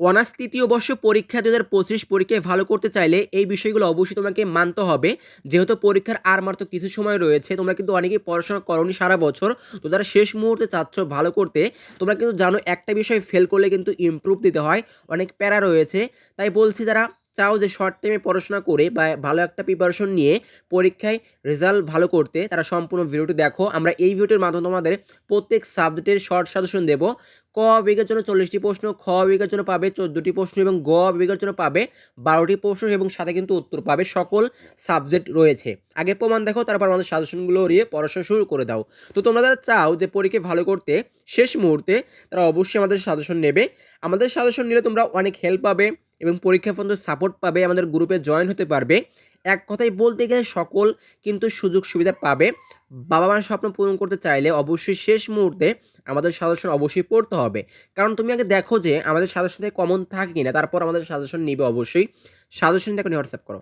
Honours তৃতীয় বর্ষ পরীক্ষা দু হাজার পঁচিশ পরীক্ষায় ভালো করতে চাইলে এই বিষয়গুলো অবশ্যই তোমাকে মানতে হবে। যেহেতু পরীক্ষার আর মাত্র কিছু সময় রয়েছে, তোমরা কিন্তু অনেকেই পড়াশোনা করনি সারা বছর, তো যারা শেষ মুহূর্তে চাচ্ছ ভালো করতে, তোমরা কিন্তু জানো একটা বিষয় ফেল করলে কিন্তু ইমপ্রুভ দিতে হয়, অনেক প্যারা রয়েছে। তাই বলছি যারা চাও যে শর্ট টাইমে পড়াশোনা করে বা ভালো একটা প্রিপারেশন নিয়ে পরীক্ষায় রেজাল্ট ভালো করতে তারা সম্পূর্ণ ভিডিওটি দেখো। আমরা এই ভিডিওটির মাধ্যমে তোমাদের প্রত্যেক সাবজেক্টের শর্ট সাজেশন দেব। ক বিঘের জন্য চল্লিশটি প্রশ্ন, খ বিঘের জন্য পাবে চোদ্দোটি প্রশ্ন এবং গ বিঘের জন্য পাবে বারোটি প্রশ্ন এবং সাথে কিন্তু উত্তর পাবে সকল সাবজেক্ট রয়েছে। আগে প্রমাণ দেখো, তারপর আমাদের সাজেশনগুলো নিয়ে পড়াশোনা শুরু করে দাও। তো তোমরা যারা চাও যে পরীক্ষা ভালো করতে, শেষ মুহূর্তে তারা অবশ্যই আমাদের সাজেশন নেবে। আমাদের সাজেশন নিলে তোমরা অনেক হেল্প পাবে। এবং পরীক্ষা পর্যন্ত সাপোর্ট পাবে, আমাদের গ্রুপে জয়েন হতে পারবে। এক কথায় বলতে গেলে সকল কিন্তু সুযোগ সুবিধা পাবে। বাবা মার স্বপ্ন পূরণ করতে চাইলে অবশ্যই শেষ মুহূর্তে আমাদের সাজেশন অবশ্যই পড়তে হবে। কারণ তুমি আগে দেখো যে আমাদের সাজেশন থেকে কমন থাকে কিনা, তারপর আমাদের সাজেশন নিবে অবশ্যই। সাজেশন দেখো হোয়াটসঅ্যাপ করো।